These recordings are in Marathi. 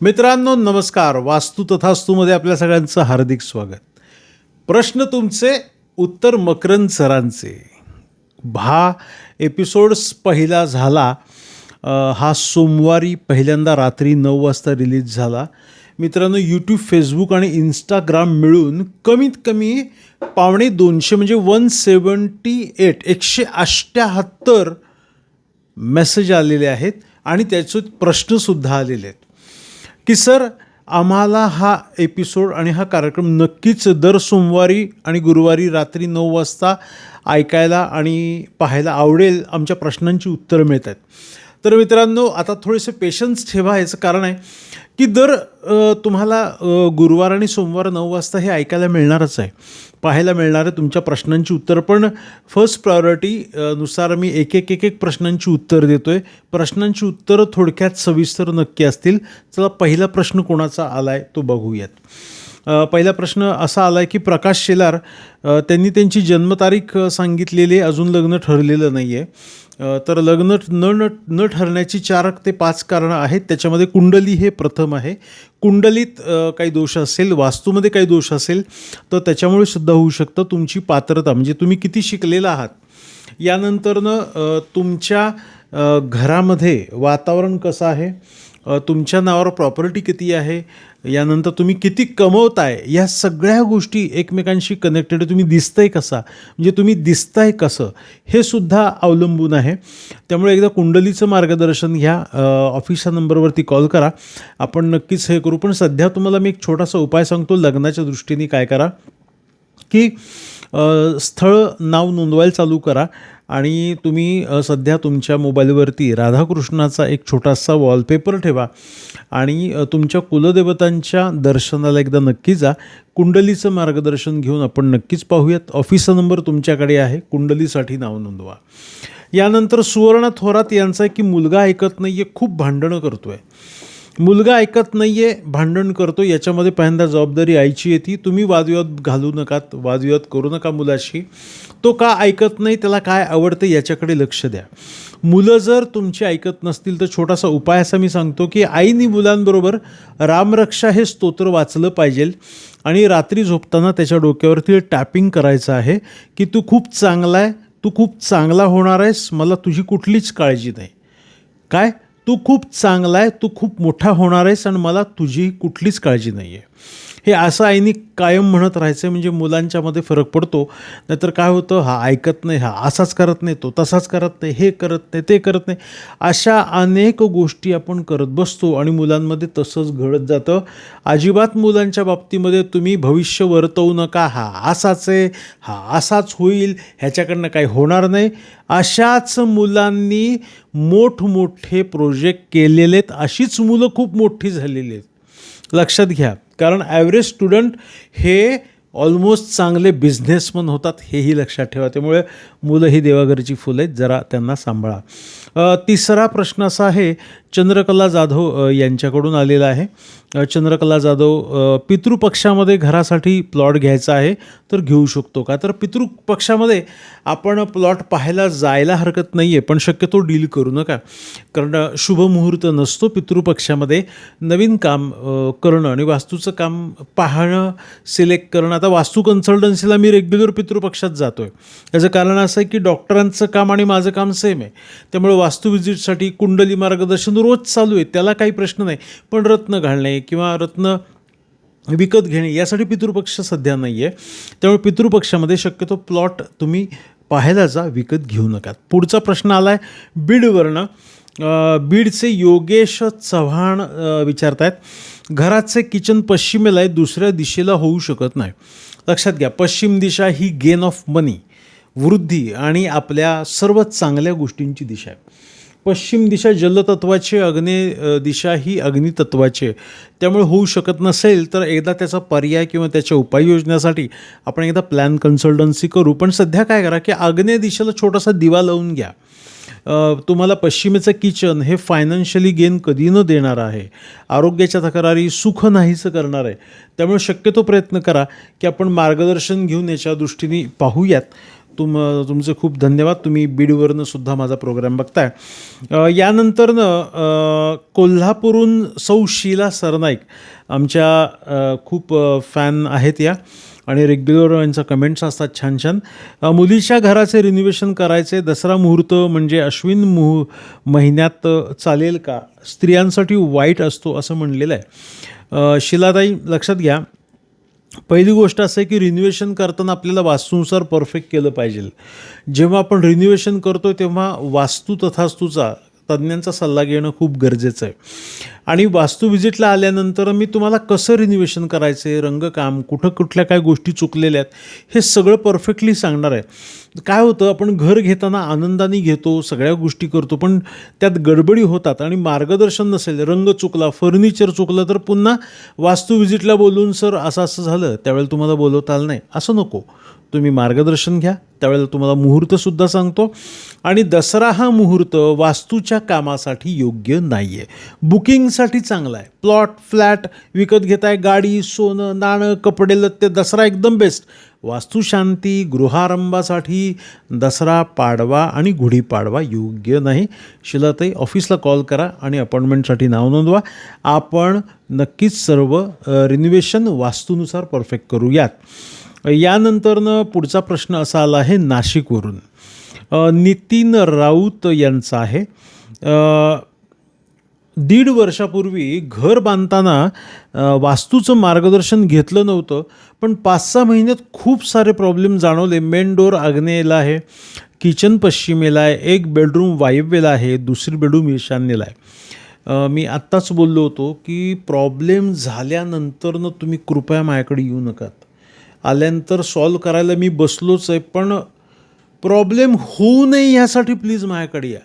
मित्रांनो नमस्कार. वास्तू तथास्तूमध्ये आपल्या सगळ्यांचं हार्दिक स्वागत. प्रश्न तुमचे उत्तर मकरंद सरांचे. भा एपिसोड्स पहिला झाला हा सोमवारी पहिल्यांदा रात्री नऊ वाजता रिलीज झाला. मित्रांनो यूट्यूब फेसबुक आणि इंस्टाग्राम मिळून कमीत कमी पावणे दोनशे म्हणजे वन सेवन्टी एट एकशे अष्ट्याहत्तर मेसेज आलेले आहेत आणि त्याचे प्रश्नसुद्धा आलेले आहेत. की सर आम्हाला हा एपिसोड आणि हा कार्यक्रम नक्कीच दर सोमवारी आणि गुरुवारी रात्री नऊ वाजता ऐकायला आणि पाहायला आवडेल आमच्या प्रश्नांची उत्तरं मिळत आहेत तर मित्रांनो आता थोडेसे पेशन्स ठेवा याचं कारण आहे की दर तुम्हाला गुरुवार आणि सोमवार नऊ वाजता हे ऐकायला मिळणारच आहे. पाहायला मिळणार आहे तुमच्या प्रश्नांची उत्तरं पण फर्स्ट प्रायोरिटी नुसार मी एक एक एक एक प्रश्नांची उत्तर देतो आहे प्रश्नांची उत्तरं थोडक्यात सविस्तर नक्की असतील. चला पहिला प्रश्न कोणाचा आला आहे तो बघूयात. पहिला प्रश्न असा आला आहे की प्रकाश शेलार त्यांनी त्यांची जन्मतारीख सांगितलेली अजून लग्न ठरलेलं नाही आहे तर लग्न न न न ठरण्याची चार ते पाच कारणं आहेत. त्याच्यामध्ये कुंडली हे प्रथम आहे. कुंडलीत काही दोष असेल वास्तूमध्ये काही दोष असेल तर त्याच्यामुळे सुद्धा होऊ शकतं तुमची पात्रता. म्हणजे तुम्ही किती शिकलेला आहात? यानंतरनं तुमच्या घरामध्ये वातावरण कसं आहे? तुमच्या नावावर प्रॉपर्टी किती आहे? यानंतर तुम्ही किती कमवताय? या सगळ्या गोष्टी एकमेकांशी कनेक्टेड तुम्ही दिसतंय कसा? म्हणजे तुम्ही दिसताय कसं? हे सुद्धा अवलंबून आहे. त्यामुळे एकदा कुंडलीचं मार्गदर्शन घ्या. ऑफिसच्या नंबरवरती कॉल करा. आपण नक्कीच हे करू. पण सध्या तुम्हाला मी एक छोटासा उपाय सांगतो. लग्नाच्या दृष्टीने काय करा की स्थळ नाव नोंदवायला चालू करा. आणि तुम्ही सध्या तुमच्या मोबाईलवरती राधाकृष्णाचा एक छोटासा वॉलपेपर ठेवा आणि तुमच्या कुलदेवतांच्या दर्शनाला एकदा नक्की जा. कुंडलीचं मार्गदर्शन घेऊन आपण नक्कीच पाहूयात. ऑफिसचा नंबर तुमच्याकडे आहे. कुंडलीसाठी नाव नोंदवा. यानंतर सुवर्ण थोरात यांचा आहे की मुलगा ऐकत नाही आहे खूप भांडणं करतो आहे मुलगा ऐकत नाही आहे भांडण करतो याच्यामध्ये पहिल्यांदा जबाबदारी आईची येते. तुम्ही वादविवाद घालू नकात वादविवाद करू नका मुलाशी. तो का ऐकत नाही त्याला काय आवडतं याच्याकडे लक्ष द्या. मुलं जर तुमची ऐकत नसतील तर छोटासा उपाय असा मी सांगतो की आईनी मुलांबरोबर रामरक्षा हे स्तोत्र वाचलं पाहिजे. आणि रात्री झोपताना त्याच्या डोक्यावरती टॅपिंग करायचं आहे की तू खूप चांगला आहे तू खूप चांगला होणार आहेस मला तुझी कुठलीच काळजी नाही. काय? तू खूप चांगला आहे तू खूप मोठा होणार आहेस आणि मला तुझी कुठलीच काळजी नाही आहे हे असं आईनी कायम म्हणत राहायचं म्हणजे मुलांच्यामध्ये फरक पडतो. नाहीतर काय होतं हा ऐकत नाही हा असाच करत नाही तो तसाच करत नाही हे करत नाही ते करत नाही. अशा अनेक गोष्टी आपण करत बसतो आणि मुलांमध्ये तसंच घडत जातं. अजिबात मुलांच्या बाबतीमध्ये तुम्ही भविष्य वर्तवू नका हा असाच आहे हा असाच होईल ह्याच्याकडनं काही होणार नाही. अशाच मुलांनी मोठमोठे प्रोजेक्ट केलेले आहेत अशीच मुलं खूप मोठी झालेली आहेत. लक्षात घ्या. कारण ॲव्हरेज स्टुडंट हे ऑलमोस्ट चांगले बिझनेसमन होतात हेही लक्षात ठेवा. त्यामुळे मुलं ही देवाघरची फुलं आहेत जरा त्यांना सांभाळा. तिसरा प्रश्न असा आहे चंद्रकला जाधव यांच्याकडून आलेला आहे. चंद्रकला जाधव पितृपक्षामध्ये घरासाठी प्लॉट घ्यायचा आहे तर घेऊ शकतो का? तर पितृपक्षामध्ये आपण प्लॉट पाहायला जायला हरकत नाही आहे पण शक्यतो डील करू नका. कारण शुभ मुहूर्त नसतो पितृपक्षामध्ये. नवीन काम करणं आणि वास्तूचं काम पाहणं सिलेक्ट करणं. आता वास्तू कन्सल्टन्सीला मी रेग्युलर पितृपक्षात जातो आहे त्याचं कारण असं आहे की डॉक्टरांचं काम आणि माझं काम सेम आहे. त्यामुळे वास्तू व्हिजिटसाठी कुंडली मार्गदर्शन रोज चालू आहे त्याला काही प्रश्न नाही. पण रत्न घालणे किंवा रत्न विकत घेणे यासाठी पितृपक्ष सध्या नाही आहे त्यामुळे पितृपक्षामध्ये शक्यतो प्लॉट तुम्ही पाहायला जा विकत घेऊ नका. पुढचा प्रश्न आला आहे बीडवरनं बीडचे योगेश चव्हाण विचारत आहेत घराचे किचन पश्चिमेला आहे दुसऱ्या दिशेला होऊ शकत नाही. लक्षात घ्या पश्चिम दिशा ही गेन ऑफ मनी वृद्धी आणि आपल्या सर्व चांगल्या गोष्टींची दिशा आहे. पश्चिम दिशा जलतत्वाची अग्ने दिशा ही अग्नितत्वाची. आहे त्यामुळे होऊ शकत नसेल तर एकदा त्याचा पर्याय किंवा त्याच्या उपाययोजनेसाठी आपण एकदा प्लॅन कन्सल्टन्सी करू. पण सध्या काय करा की आग्नेय दिशेला छोटासा दिवा लावून घ्या. तुम्हाला पश्चिमेचं किचन हे फायनान्शियली गेन कधी न देणार आहे. आरोग्याच्या तक्रारी सुख नाहीसं करणार आहे. त्यामुळे शक्यतो प्रयत्न करा की आपण मार्गदर्शन घेऊन याच्या दृष्टीने पाहूयात. तुम तुमचे खूप धन्यवाद. तुम्ही बीडवरनं सुद्धा माझा प्रोग्राम बघताय. यानंतरनं कोल्हापूरहून सौ शीला सरनाईक आमच्या खूप फॅन आहेत या. आणि रेग्युलर यांचा कमेंट्स असतात छान छान. मुलीच्या घराचे रिनोव्हेशन करायचे. दसरा मुहूर्त म्हणजे अश्विन मुहू महिन्यात चालेल का? स्त्रियांसाठी वाईट असतो असं म्हणलेलं आहे. शिलाताई लक्षात घ्या. पहिली गोष्ट असं आहे की रिन्युएशन करताना आपल्याला वास्तूनुसार परफेक्ट केलं पाहिजे. जेव्हा आपण रिन्युएशन करतो तेव्हा वास्तू तथास्तूचा तज्ज्ञांचा सल्ला घेणं खूप गरजेचं आहे. आणि वास्तू व्हिजिटला आल्यानंतर मी तुम्हाला कसं रिनिवेशन करायचं आहे रंगकाम कुठं कुठल्या काय गोष्टी चुकलेल्या आहेत हे सगळं परफेक्टली सांगणार आहे. काय होतं आपण घर घेताना आनंदाने घेतो सगळ्या गोष्टी करतो पण त्यात गडबडी होतात आणि मार्गदर्शन नसेल रंग चुकला फर्निचर चुकलं तर पुन्हा वास्तू व्हिजिटला बोलून सर असं असं झालं त्यावेळेला तुम्हाला बोलवता आलं नाही. असं नको. तुम्ही मार्गदर्शन घ्या. त्यावेळेला तुम्हाला मुहूर्तसुद्धा सांगतो. आणि दसरा हा मुहूर्त वास्तूच्या कामासाठी योग्य नाही आहे बुकिंगसाठी चांगला आहे. प्लॉट फ्लॅट विकत घेताय गाडी सोनं नाणं कपडे लत्ते दसरा एकदम बेस्ट वास्तुशांती गृहारंभासाठी दसरा पाडवा आणि गुढीपाडवा योग्य नाही. शिलाताई ऑफिसला कॉल करा आणि अपॉइंटमेंटसाठी नाव नोंदवा. आपण नक्कीच सर्व रिन्युवेशन वास्तूनुसार परफेक्ट करूयात. यानंतरनं पुढचा प्रश्न असा आला आहे नाशिकवरून. नितीन राऊत यांचा आहे. दीड वर्षापूर्वी घर बांधताना वास्तूचं मार्गदर्शन घेतलं नव्हतं पण पाच सहा महिन्यात खूप सारे प्रॉब्लेम जाणवले. मेन डोर आग्नेयेला आहे किचन पश्चिमेला आहे एक बेडरूम वायव्येला आहे दुसरी बेडरूम ईशान्येला आहे. मी आत्ताच बोललो होतो की प्रॉब्लेम झाल्यानंतरनं तुम्ही कृपया माझ्याकडे येऊ नकात आल्यानंतर सॉल्व करायला मी बसलोच आहे पण प्रॉब्लेम होऊ नये यासाठी प्लीज माझ्याकडे या.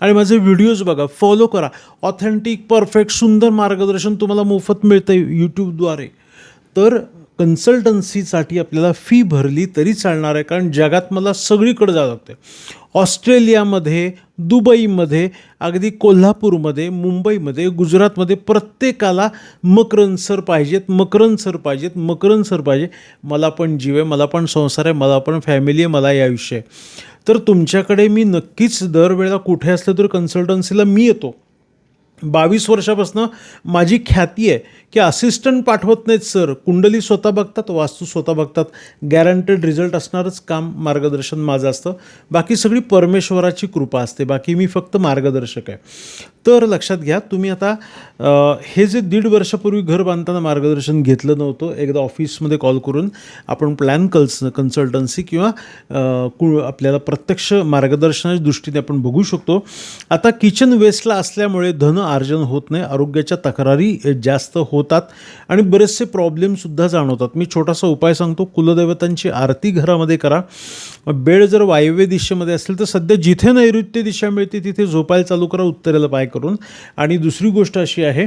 आणि माझे व्हिडिओज बघा फॉलो करा. ऑथेंटिक परफेक्ट सुंदर मार्गदर्शन तुम्हाला मोफत मिळतं आहे यूट्यूबद्वारे तर कन्सल्टन्सीसाठी आपल्याला फी भरली तरी चालणार आहे. कारण जगात मला सगळीकडे जावं लागतं ऑस्ट्रेलियामध्ये दुबईमध्ये अगदी कोल्हापूरमध्ये मुंबईमध्ये गुजरातमध्ये प्रत्येकाला मकरन सर पाहिजेत मकरन सर पाहिजेत मकरन सर पाहिजे. मला पण जीव आहे मला पण संसार आहे मला पण फॅमिली आहे मला या विषय तर तुमच्याकडे मी नक्कीच दरवेळेला कुठे असलं तर कन्सल्टन्सीला मी येतो. बावीस वर्षापासून माझी ख्याती आहे की असिस्टंट पाठवत नाहीत सर कुंडली स्वतः बघतात वास्तू स्वतः बघतात. गॅरंटेड रिझल्ट असणारच काम मार्गदर्शन माझं असतं. बाकी सगळी परमेश्वराची कृपा असते. बाकी मी फक्त मार्गदर्शक आहे. तर लक्षात घ्या तुम्ही आता हे जे दीड वर्षापूर्वी घर बांधताना मार्गदर्शन घेतलं नव्हतं एकदा ऑफिसमध्ये कॉल करून आपण प्लॅन कल्स कन्सल्टन्सी किंवा कु आपल्याला प्रत्यक्ष मार्गदर्शनाच्या दृष्टीने आपण बघू शकतो. आता किचन वेस्टला असल्यामुळे धन आर्जन होत नाही. आरोग्याच्या तक्रारी जास्त होत होतात आणि बरेचसे प्रॉब्लेमसुद्धा जाणवतात. मी छोटासा उपाय सांगतो. कुलदैवतांची आरती घरामध्ये करा. बेळ जर वायव्य दिशेमध्ये असेल तर सध्या जिथे नैऋत्य दिशा मिळते तिथे झोपायला चालू करा उत्तरेला पाय करून. आणि दुसरी गोष्ट अशी आहे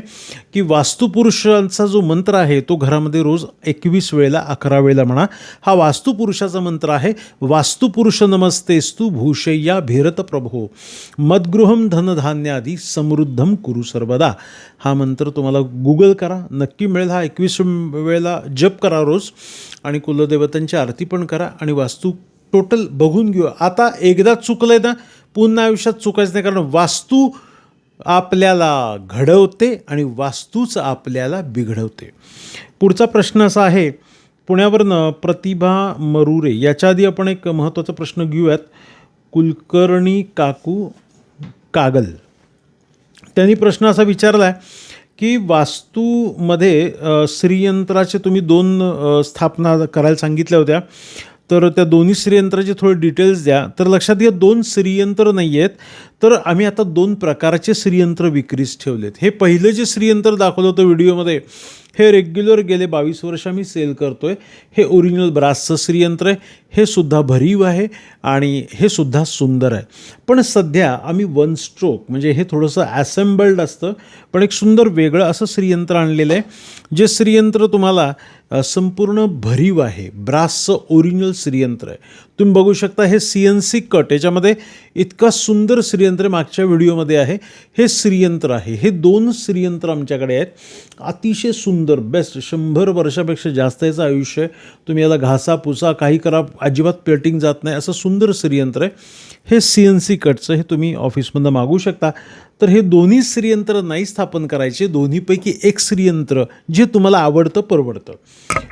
की वास्तुपुरुषांचा जो मंत्र आहे तो घरामध्ये रोज एकवीस वेळेला अकरा वेळेला म्हणा. हा वास्तुपुरुषाचा मंत्र आहे वास्तुपुरुष नमस्तेस्तु भूषय्या भिरत प्रभो मद्गृहम धनधान्यादी समृद्धम कुरु सर्वदा. हा मंत्र तुम्हाला गुगल करा. नक्की मिळेल हा एकवीस वेळेला जप करा रोज आणि कुलदेवतांची आरती पण करा आणि वास्तू टोटल बघून घेऊ. आता एकदा चुकलंय ना पुन्हा आयुष्यात चुकायचं नाही कारण वास्तू आपल्याला घडवते आणि वास्तूच आपल्याला बिघडवते. पुढचा प्रश्न असा आहे पुण्यावरनं प्रतिभा मरुरे याच्या आधी आपण एक महत्त्वाचा प्रश्न घेऊयात. कुलकर्णी काकू कागल. त्यांनी प्रश्न असा विचारला आहे की वास्तूमध्ये श्रीयंत्राचे तुम्ही दोन स्थापना करायला सांगितल्या होत्या. तर त्या दोन्ही श्रीयंत्राचे थोडे डिटेल्स द्या. तर लक्षात घ्या दोन श्रीयंत्र नाही आहेत तर आम्ही आता दोन प्रकारचे श्रीयंत्र विक्रीस ठेवलेत. हे पहिलं जे श्रीयंत्र दाखवलं होतं व्हिडिओमध्ये हे रेग्युलर गेले बावीस वर्ष आम्ही सेल करतो आहे हे ओरिजिनल ब्रासचं श्रीयंत्र आहे. हे सुद्धा भरीव आहे. आणि हे सुद्धा सुंदर आहे. पण सध्या आम्ही वन स्ट्रोक म्हणजे हे थोडंसं ॲसेम्बल्ड असतं पण एक सुंदर वेगळं असं श्रीयंत्र आणलेलं आहे जे श्रीयंत्र तुम्हाला संपूर्ण भरीव आहे. ब्रासचं ओरिजिनल श्रीयंत्र आहे. तुम्ही बघू शकता हे सी एन सी कट याच्यामध्ये इतका सुंदर श्रीयंत्र मागच्या व्हिडिओमध्ये आहे. हे श्रीयंत्र आहे. हे दोन श्रीयंत्र आमच्याकडे आहेत. अतिशय सुंदर बेस्ट शंभर वर्षापेक्षा जास्त याचं आयुष्य आहे. तुम्ही याला घासा पुसा काही करा अजिबात पेटिंग जात नाही असं सुंदर श्रीयंत्र आहे. हे सी एन सी कटचं हे तुम्ही ऑफिसमधनं मागू शकता. तर हे दोन्ही श्रीयंत्र नाही स्थापन करायचे दोन्हीपैकी एक श्रीयंत्र जे तुम्हाला आवडतं परवडतं.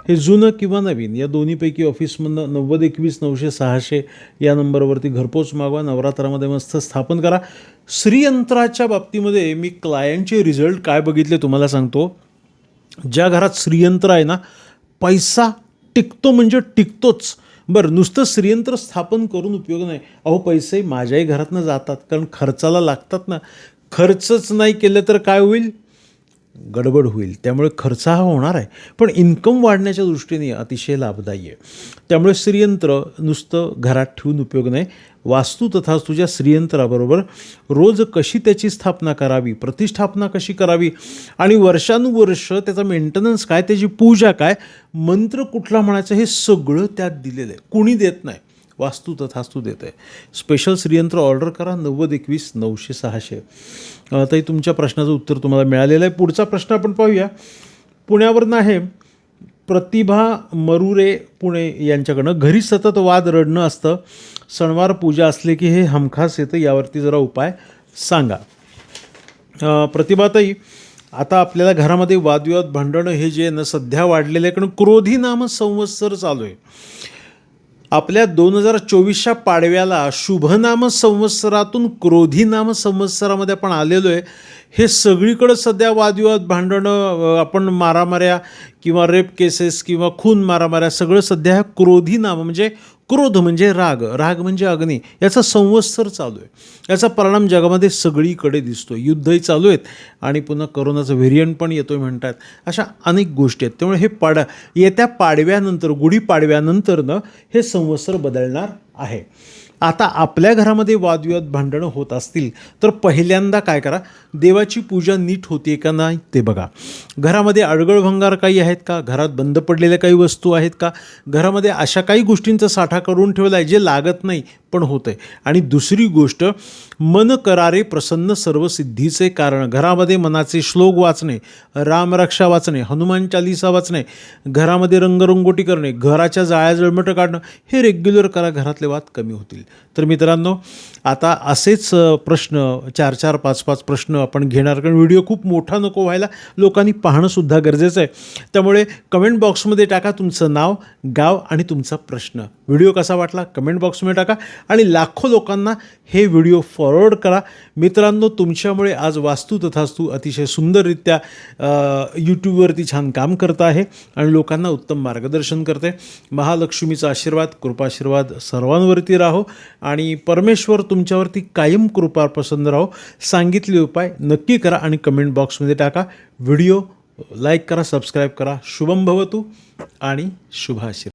हे जुनं किंवा नवीन या दोन्हीपैकी ऑफिसमधनं नव्वद एकवीस नऊशे सहाशे या नंबरवरती घरपोच मागवा नवरात्रामध्ये मस्त स्थापन करा. श्रीयंत्राच्या बाबतीमध्ये मी क्लायंटचे रिझल्ट काय बघितले तुम्हाला सांगतो. ज्या घरात श्रीयंत्र आहे ना पैसा टिकतो म्हणजे टिकतोच. बरं नुसतं श्रीयंत्र स्थापन करून उपयोग नाही. अहो पैसे माझ्याही घरातनं जातात कारण खर्चाला लागतात ना. खर्चच नाही केलं तर काय होईल? गडबड होईल त्यामुळे खर्च हा होणार आहे. पण इन्कम वाढण्याच्या दृष्टीने अतिशय लाभदायी आहे. त्यामुळे श्रीयंत्र नुसतं घरात ठेवून उपयोग नाही. वास्तू तथा तुझ्या श्रीयंत्राबरोबर रोज कशी त्याची स्थापना करावी प्रतिष्ठापना कशी करावी आणि वर्षानुवर्ष त्याचा मेंटेनन्स काय त्याची पूजा काय मंत्र कुठला म्हणायचं हे सगळं त्यात दिलेलं आहे. कुणी देत नाही. वास्तू तथास्तू देत आहे स्पेशल श्रीयंत्र ऑर्डर करा नव्वद एकवीस नऊशे सहाशे. ताई तुमच्या प्रश्नाचं उत्तर तुम्हाला मिळालेलं आहे. पुढचा प्रश्न आपण पाहूया. पुण्यावरनं आहे प्रतिभा मरुरे पुणे यांच्याकडनं घरी सतत वाद रडणं असतं. सणवार पूजा असले की हे हमखास येतं यावरती जरा उपाय सांगा. प्रतिभाताई आता आपल्याला घरामध्ये वादविवाद भांडणं हे जे ना सध्या वाढलेलं आहे कारण क्रोधी नाम संवत्सर चालू आहे. आपल्या दोन हजार चोवीसच्या पाडव्याला शुभनाम संवत्सरातून क्रोधी नाम संवत्सरामध्ये आपण आलेलो आहे. हे सगळीकडं सध्या वादविवाद भांडणं आपण मारामाऱ्या किंवा रेप केसेस किंवा खून मारामाऱ्या सगळं सध्या ह्या क्रोधी नाम म्हणजे क्रोध म्हणजे राग राग म्हणजे अग्नी याचा संवत्सर चालू आहे. याचा परिणाम जगामध्ये सगळीकडे दिसतो युद्धही चालू आहेत आणि पुन्हा करोनाचं व्हेरियंट पण येतोय म्हणतात. अशा अनेक गोष्टी आहेत. त्यामुळे हे पाडा येत्या पाडव्यानंतर गुढी पाडव्यानंतरनं हे संवत्सर बदलणार आहे. आता आपल्या घरामध्ये वादविवाद भांडणं होत असतील तर पहिल्यांदा काय करा? देवाची पूजा नीट होते का नाही ते बघा. घरामध्ये अडगळ भंगार काही आहेत का? घरात बंद पडलेल्या काही वस्तू आहेत का? घरामध्ये अशा काही गोष्टींचा साठा करून ठेवला आहे जे लागत नाही पण होत आहे आणि दुसरी गोष्ट मन करारे प्रसन्न सर्व सिद्धीचे कारण. घरामध्ये मनाचे श्लोक वाचणे रामरक्षा वाचणे हनुमान चालिसा वाचणे घरामध्ये रंगरंगोटी करणे घराच्या जाळ्या जळमटं काढणं हे रेग्युलर करा. घरातले वाद कमी होतील. तर मित्रांनो आता असेच प्रश्न चार चार पाच पाच प्रश्न आपण घेणार कारण व्हिडिओ खूप मोठा नको व्हायला लोकांनी पाहणंसुद्धा गरजेचं आहे. त्यामुळे कमेंट बॉक्समध्ये टाका तुमचं नाव गाव आणि तुमचा प्रश्न. व्हिडिओ कसा वाटला कमेंट बॉक्समध्ये टाका आणि लाखो लोकांना हे व्हिडिओ फॉरवर्ड करा. मित्रांनो तुमच्यामुळे आज वास्तू तथास्तू अतिशय सुंदररित्या यूट्यूबवरती छान काम करत आहे आणि लोकांना उत्तम मार्गदर्शन करते. महालक्ष्मीचा आशीर्वाद कृपाशीर्वाद सर्वांवरती राहो आणि परमेश्वर तुमच्यावरती कायम कृपा प्रसन्न राहो. सांगितले उपाय नक्की करा आणि कमेंट बॉक्समध्ये टाका. व्हिडिओ लाईक करा सबस्क्राईब करा. शुभम भवतू आणि शुभाशीर्वाद.